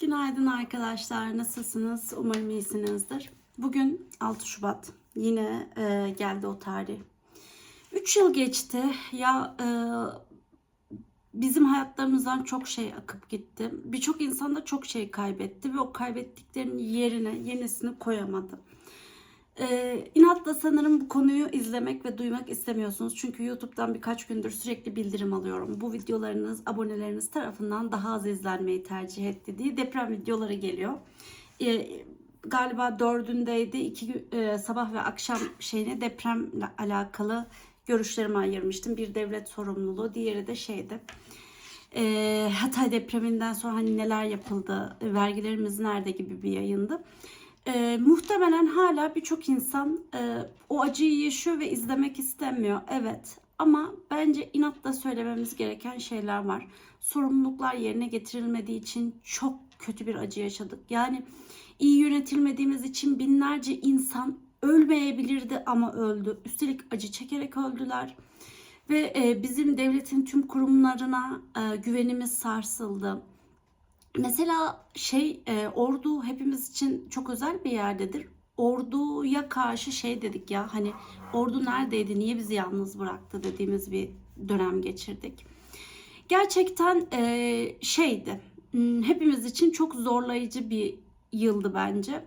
Günaydın arkadaşlar. Nasılsınız? Umarım iyisinizdir. Bugün 6 Şubat. Yine e, geldi o tarih. 3 yıl geçti. Ya e, bizim hayatlarımızdan çok şey akıp gitti. Birçok insan da çok şey kaybetti ve o kaybettiklerinin yerine yenisini koyamadı. Ee, inatla sanırım bu konuyu izlemek ve duymak istemiyorsunuz. Çünkü YouTube'dan birkaç gündür sürekli bildirim alıyorum. Bu videolarınız aboneleriniz tarafından daha az izlenmeyi tercih etti diye deprem videoları geliyor. Ee, galiba dördündeydi. İki e, sabah ve akşam şeyine depremle alakalı görüşlerimi ayırmıştım. Bir devlet sorumluluğu, diğeri de şeydi. Ee, Hatay depreminden sonra hani neler yapıldı, vergilerimiz nerede gibi bir yayındı. Ee, muhtemelen hala birçok insan e, o acıyı yaşıyor ve izlemek istemiyor. Evet ama bence inatla söylememiz gereken şeyler var. Sorumluluklar yerine getirilmediği için çok kötü bir acı yaşadık. Yani iyi yönetilmediğimiz için binlerce insan ölmeyebilirdi ama öldü. Üstelik acı çekerek öldüler. Ve e, bizim devletin tüm kurumlarına e, güvenimiz sarsıldı. Mesela şey e, ordu hepimiz için çok özel bir yerdedir. Orduya karşı şey dedik ya hani ordu neredeydi niye bizi yalnız bıraktı dediğimiz bir dönem geçirdik. Gerçekten e, şeydi hmm, hepimiz için çok zorlayıcı bir yıldı bence.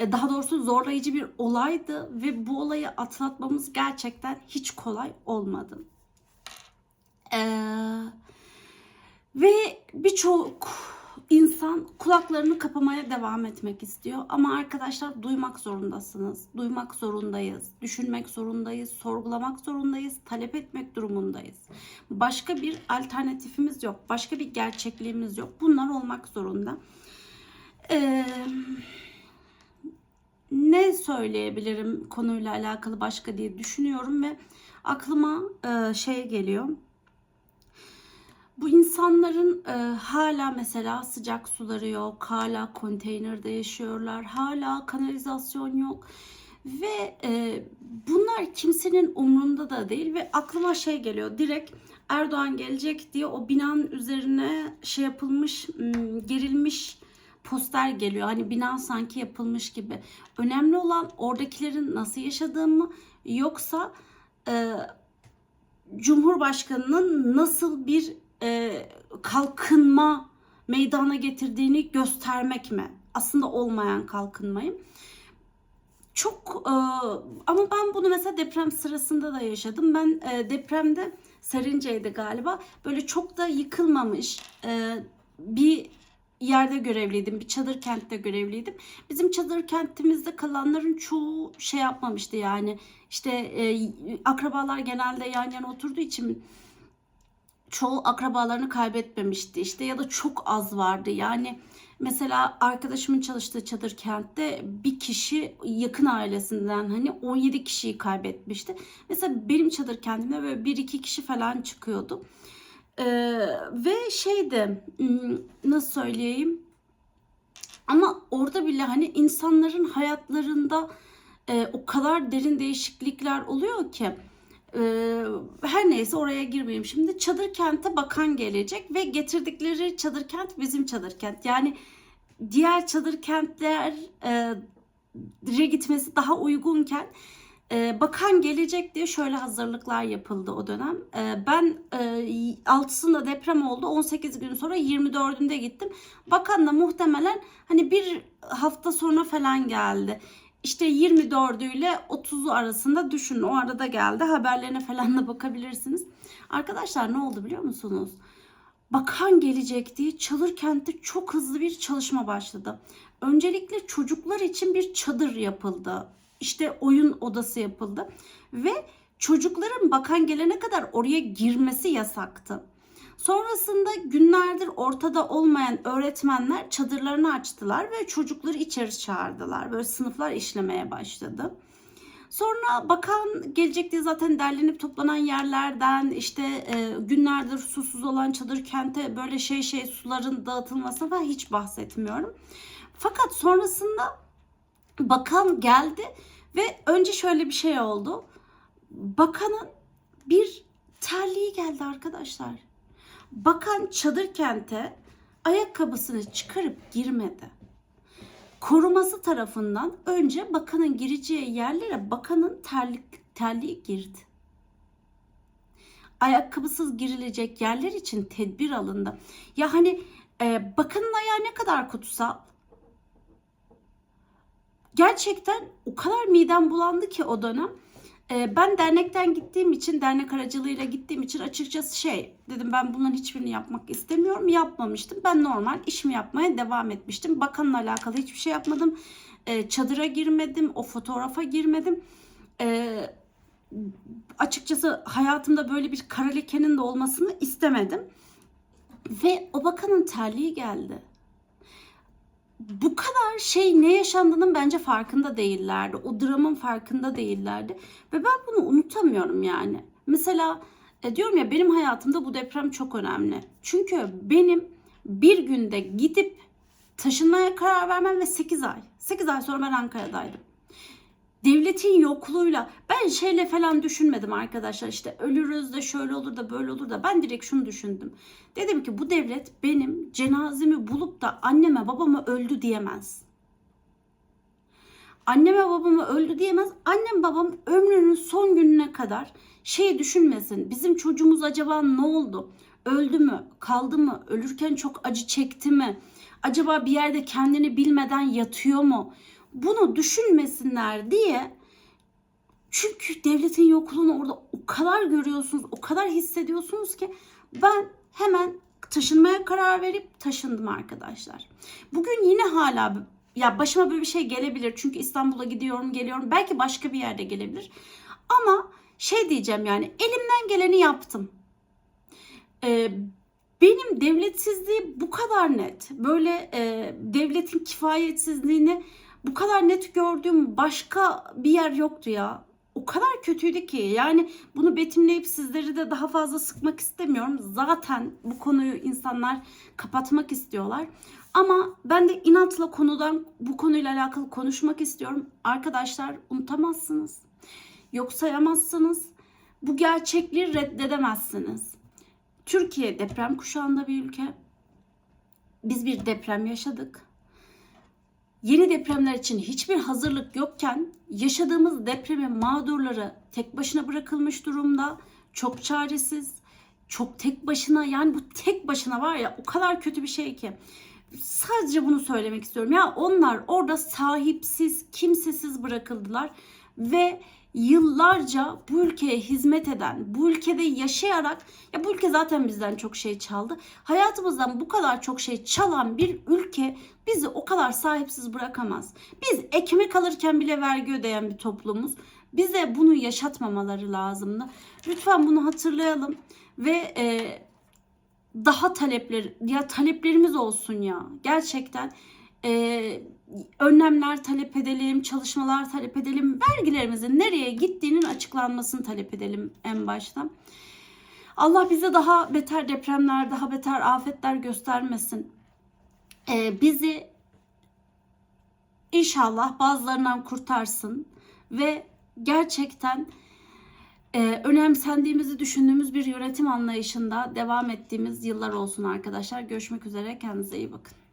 E, Daha doğrusu zorlayıcı bir olaydı ve bu olayı atlatmamız gerçekten hiç kolay olmadı. Eee ve birçok insan kulaklarını kapamaya devam etmek istiyor. Ama arkadaşlar duymak zorundasınız. Duymak zorundayız. Düşünmek zorundayız. Sorgulamak zorundayız. Talep etmek durumundayız. Başka bir alternatifimiz yok. Başka bir gerçekliğimiz yok. Bunlar olmak zorunda. Ee, ne söyleyebilirim konuyla alakalı başka diye düşünüyorum ve aklıma e, şey geliyor. Bu insanların e, hala mesela sıcak suları yok, hala konteynerde yaşıyorlar, hala kanalizasyon yok ve e, bunlar kimsenin umrunda da değil ve aklıma şey geliyor direkt Erdoğan gelecek diye o binanın üzerine şey yapılmış, gerilmiş poster geliyor. Hani bina sanki yapılmış gibi. Önemli olan oradakilerin nasıl yaşadığı mı yoksa e, Cumhurbaşkanının nasıl bir e, kalkınma meydana getirdiğini göstermek mi? Aslında olmayan kalkınmayı. Çok e, ama ben bunu mesela deprem sırasında da yaşadım. Ben e, depremde Sarınca'ydı galiba. Böyle çok da yıkılmamış e, bir yerde görevliydim. Bir çadır kentte görevliydim. Bizim çadır kentimizde kalanların çoğu şey yapmamıştı yani. İşte e, akrabalar genelde yan yana oturduğu için çoğu akrabalarını kaybetmemişti işte ya da çok az vardı. Yani mesela arkadaşımın çalıştığı çadır kentte bir kişi yakın ailesinden hani 17 kişiyi kaybetmişti. Mesela benim çadır kentimde böyle 1-2 kişi falan çıkıyordu. Ee, ve şeydi hmm, nasıl söyleyeyim ama orada bile hani insanların hayatlarında e, o kadar derin değişiklikler oluyor ki her neyse oraya girmeyeyim. Şimdi çadır kente bakan gelecek ve getirdikleri çadır kent bizim çadır kent. Yani diğer çadır kentler e, gitmesi daha uygunken e, bakan gelecek diye şöyle hazırlıklar yapıldı o dönem. E, ben e, 6'sında deprem oldu. 18 gün sonra 24'ünde gittim. Bakan da muhtemelen hani bir hafta sonra falan geldi. İşte 24'ü ile 30'u arasında düşünün. O arada geldi. Haberlerine falan da bakabilirsiniz. Arkadaşlar ne oldu biliyor musunuz? Bakan gelecek diye çadır kentte çok hızlı bir çalışma başladı. Öncelikle çocuklar için bir çadır yapıldı. İşte oyun odası yapıldı. Ve çocukların bakan gelene kadar oraya girmesi yasaktı. Sonrasında günlerdir ortada olmayan öğretmenler çadırlarını açtılar ve çocukları içeri çağırdılar. Böyle sınıflar işlemeye başladı. Sonra bakan gelecek diye zaten derlenip toplanan yerlerden işte e, günlerdir susuz olan çadır kente böyle şey şey suların dağıtılmasına falan hiç bahsetmiyorum. Fakat sonrasında bakan geldi ve önce şöyle bir şey oldu. Bakanın bir terliği geldi arkadaşlar. Bakan çadır kente ayakkabısını çıkarıp girmedi. Koruması tarafından önce bakanın gireceği yerlere bakanın terlik, terliği girdi. Ayakkabısız girilecek yerler için tedbir alındı. Ya hani e, bakanın ayağı ne kadar kutsal? Gerçekten o kadar midem bulandı ki o dönem. E, ben dernekten gittiğim için, dernek aracılığıyla gittiğim için açıkçası şey dedim ben bunların hiçbirini yapmak istemiyorum. Yapmamıştım. Ben normal işimi yapmaya devam etmiştim. Bakanla alakalı hiçbir şey yapmadım. E, çadıra girmedim, o fotoğrafa girmedim. E, açıkçası hayatımda böyle bir kara lekenin de olmasını istemedim. Ve o bakanın terliği geldi. Bu kadar şey ne yaşandığının bence farkında değillerdi. O dramın farkında değillerdi. Ve ben bunu unutamıyorum yani. Mesela e, diyorum ya benim hayatımda bu deprem çok önemli. Çünkü benim bir günde gidip taşınmaya karar vermem ve 8 ay. 8 ay sonra ben Ankara'daydım devletin yokluğuyla ben şeyle falan düşünmedim arkadaşlar işte ölürüz de şöyle olur da böyle olur da ben direkt şunu düşündüm. Dedim ki bu devlet benim cenazemi bulup da anneme babama öldü diyemez. Anneme babama öldü diyemez. Annem babam ömrünün son gününe kadar şey düşünmesin. Bizim çocuğumuz acaba ne oldu? Öldü mü? Kaldı mı? Ölürken çok acı çekti mi? Acaba bir yerde kendini bilmeden yatıyor mu? Bunu düşünmesinler diye çünkü devletin yokluğunu orada o kadar görüyorsunuz, o kadar hissediyorsunuz ki ben hemen taşınmaya karar verip taşındım arkadaşlar. Bugün yine hala ya başıma böyle bir şey gelebilir çünkü İstanbul'a gidiyorum, geliyorum. Belki başka bir yerde gelebilir. Ama şey diyeceğim yani elimden geleni yaptım. Ee, benim devletsizliği bu kadar net. Böyle e, devletin kifayetsizliğini bu kadar net gördüğüm başka bir yer yoktu ya. O kadar kötüydü ki yani bunu betimleyip sizleri de daha fazla sıkmak istemiyorum. Zaten bu konuyu insanlar kapatmak istiyorlar. Ama ben de inatla konudan bu konuyla alakalı konuşmak istiyorum. Arkadaşlar unutamazsınız. Yok sayamazsınız. Bu gerçekliği reddedemezsiniz. Türkiye deprem kuşağında bir ülke. Biz bir deprem yaşadık yeni depremler için hiçbir hazırlık yokken yaşadığımız depremin mağdurları tek başına bırakılmış durumda. Çok çaresiz, çok tek başına yani bu tek başına var ya o kadar kötü bir şey ki. Sadece bunu söylemek istiyorum. Ya onlar orada sahipsiz, kimsesiz bırakıldılar ve yıllarca bu ülkeye hizmet eden, bu ülkede yaşayarak ya bu ülke zaten bizden çok şey çaldı. Hayatımızdan bu kadar çok şey çalan bir ülke bizi o kadar sahipsiz bırakamaz. Biz ekmek alırken bile vergi ödeyen bir toplumuz. Bize bunu yaşatmamaları lazımdı. Lütfen bunu hatırlayalım ve e, daha talepler ya taleplerimiz olsun ya gerçekten e, önlemler talep edelim, çalışmalar talep edelim, vergilerimizin nereye gittiğinin açıklanmasını talep edelim en başta. Allah bize daha beter depremler, daha beter afetler göstermesin. Ee, bizi inşallah bazılarından kurtarsın ve gerçekten e, önemsendiğimizi düşündüğümüz bir yönetim anlayışında devam ettiğimiz yıllar olsun arkadaşlar. Görüşmek üzere. Kendinize iyi bakın.